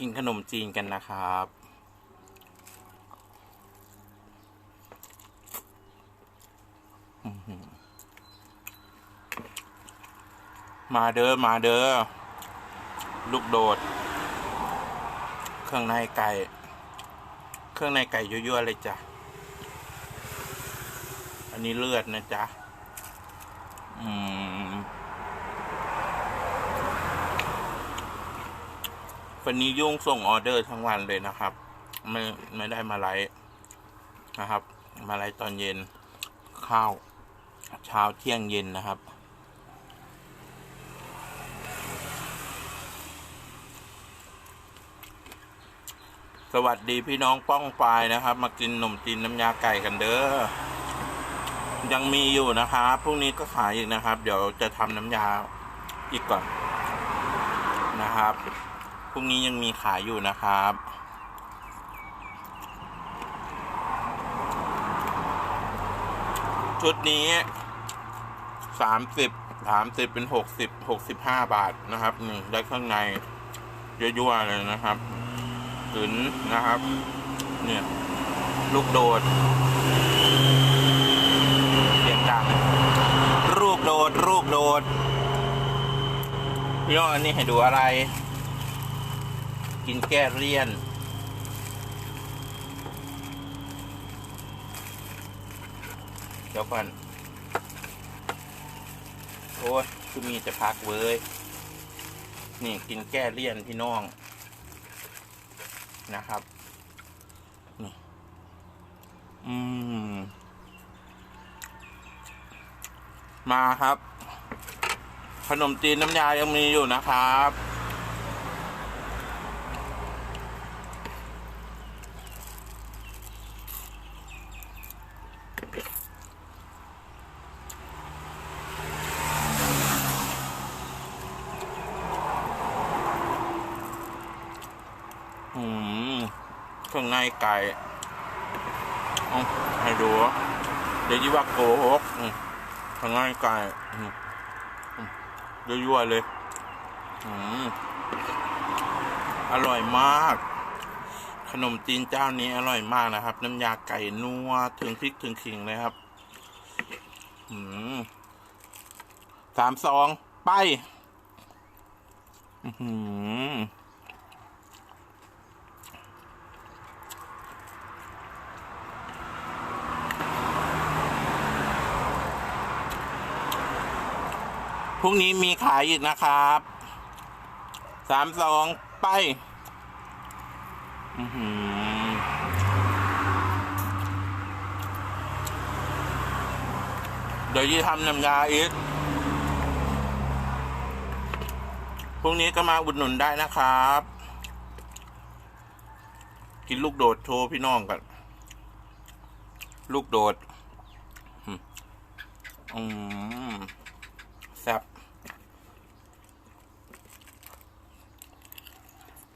กินขนมจีนกันนะครับ มาเด้อ มาเด้อ ลูกโดด เครื่องในไก่ เครื่องในไก่ยั่วๆเลยจ้ะ อันนี้เลือดนะจ๊ะ อืม วันนี้ยุ่งส่งออเดอร์ทั้งวันเลยนะครับ ไม่ไม่ได้มาไลฟ์นะครับ มาไลฟ์ตอนเย็นข้าวเช้าเที่ยงเย็นนะครับ สวัสดีพี่น้องป้องปายนะครับ มากินขนมจีนน้ำยาไก่กันเด้อยังมีอยู่นะครับพรุ่งนี้ก็ขายอีกนะครับ เดี๋ยวจะทำน้ำยาอีกก่อนนะครับ พรุ่งนี้ยังมีขายอยู่นะครับ ชุดนี้สามสิบสามสิบเป็นหกสิบหกสิบห้าบาทนะครับนี่ได้ข้างในยั่วๆเลยนะครับกึนนะครับ เนี่ยลูกโดดเสียงดังลูกโดดลูกโดดพี่อนนี้ให้ดูอะไร กินแก้เลี่ยน เดี๋ยวก่อน โอ้ยคือมีแต่พักเว้ย นี่กินแก้เลี่ยนพี่น้อง นะครับ นี่ อืม มาครับ ขนมจีนน้ำยายังมีอยู่นะครับ อืมเครื่องในไก่เอาให้ดูเดี๋ยวยี่ว่าโกหกเครื่องในไก่อืมอืมยั่วๆเลยอืมอร่อยมาก ขนมจีนเจ้านี้อร่อยมากนะครับ น้ำยาไก่นัวถึงพริกถึงขิงเลยครับสามสองไป อือ พรุ่งนี้มีขายอีกนะครับสามสองไปเดี๋ยวยี่ทำน้ำยาอีก พรุ่งนี้ก็มาอุดหนุนได้นะครับ กินลูกโดดโชว์พี่น้องกันลูกโดด อืมอืม แซ่บ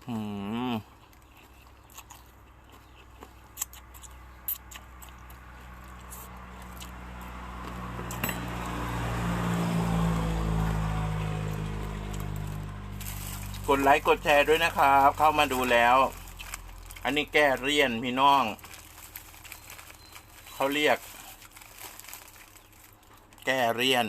อืมกดไลค์กดแชร์ด้วยนะครับ เข้ามาดูแล้ว อันนี้แก้เรียนพี่น้อง เขาเรียก แก้เรียน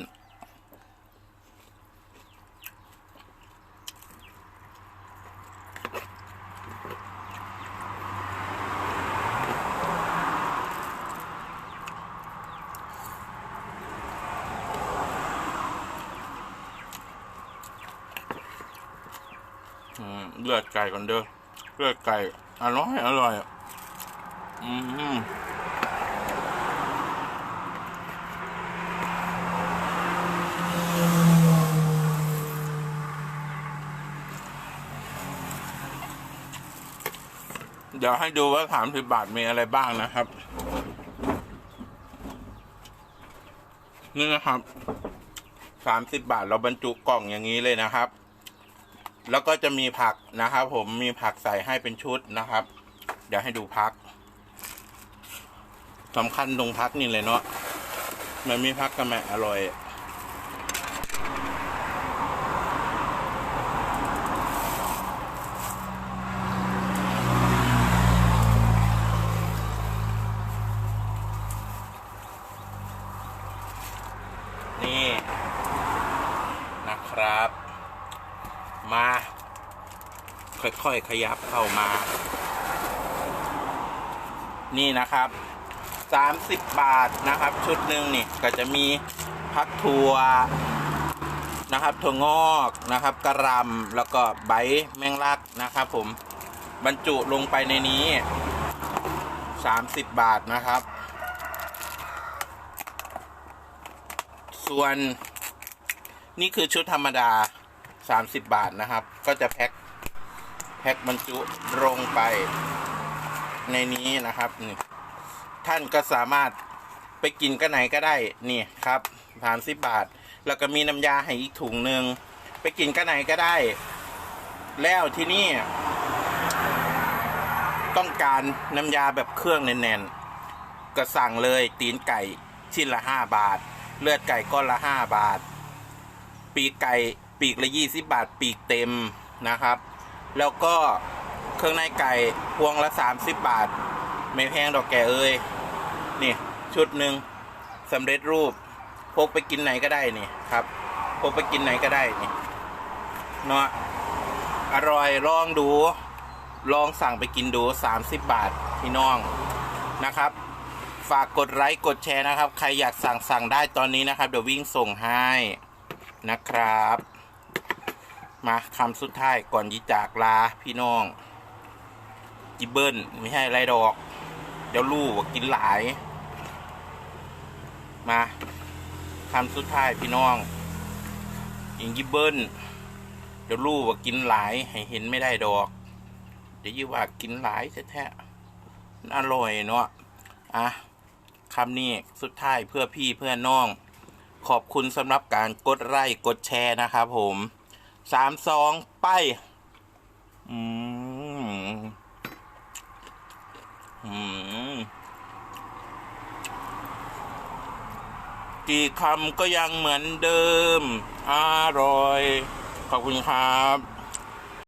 เลือดไก่ก่อนเด้อเลือดไก่ อร่อย อร่อย อืมเดี๋ยวให้ดูว่าสามสิบบาทมีอะไรบ้างนะครับ นี่นะครับสามสิบบาทเราบรรจุกล่องอย่างนี้เลยนะครับ แล้วก็จะมีผักนะครับ ผมมีผักใส่ให้เป็นชุดนะครับ เดี๋ยวให้ดูพักสำคัญตรงพักนี่เลยเนาะมันมีพักกันไหมอร่อยนี่นะครับ มา ค่อยๆขยับเข้ามา นี่นะครับ30บาทนะครับ ชุดหนึ่งนี่ก็จะมีพักถั่วนะครับถั่วงอกนะครับกระหลำแล้วก็ใบแมงลักนะครับผมบรรจุลงไปในนี้ 30 บาทนะครับ ส่วนนี่คือชุดธรรมดา 30 บาทนะครับ ก็จะแพ็คแพ็คบรรจุลงไปในนี้นะครับนี่ท่านก็สามารถไปกินกันไหนก็ได้นี่ครับ30บาท แล้วก็มีน้ำยาให้อีกถุงหนึ่งไปกินกันไหนก็ได้ แล้วที่นี่ ต้องการน้ำยาแบบเครื่องแน่นๆ ก็สั่งเลยตีนไก่ชิ้นละ5บาท เลือดไก่ก้อนละ5บาท ปีไก่ ปีกละ20บาทปีกเต็มนะครับ แล้วก็เครื่องในไก่พวงละ30บาท ไม่แพงดอกแกเอ้ยนี่ชุดหนึ่งสำเร็จรูปพกไปกินไหนก็ได้นี่ครับพกไปกินไหนก็ได้นี่เนาะอร่อยลองดู ลองสั่งไปกินดู 30 บาทพี่น้องนะครับ ฝากกดไลค์กดแชร์นะครับ ใครอยากสั่งสั่งได้ตอนนี้นะครับ เดี๋ยววิ่งส่งให้นะครับ มาคำสุดท้ายก่อนยีจากลาพี่น้อง จิเบิลไม่ใช่ไรดอก เดี๋ยวลูกว่กินหลาย มาคำสุดท้ายพี่น้องยิงจิเบิลเดี๋ยวลูกว่ากินหลายให้เห็นไม่ได้ดอก เดี๋ยวยี่ว่ากินหลายแท้ๆอร่อยเนาะอะคำนี้สุดท้ายเพื่อพี่เพื่อนน้อง ขอบคุณสำหรับการกดไลค์กดแชร์นะครับผม สามสองไป อืม อืม กี่คำก็ยังเหมือนเดิม อร่อย ขอบคุณครับ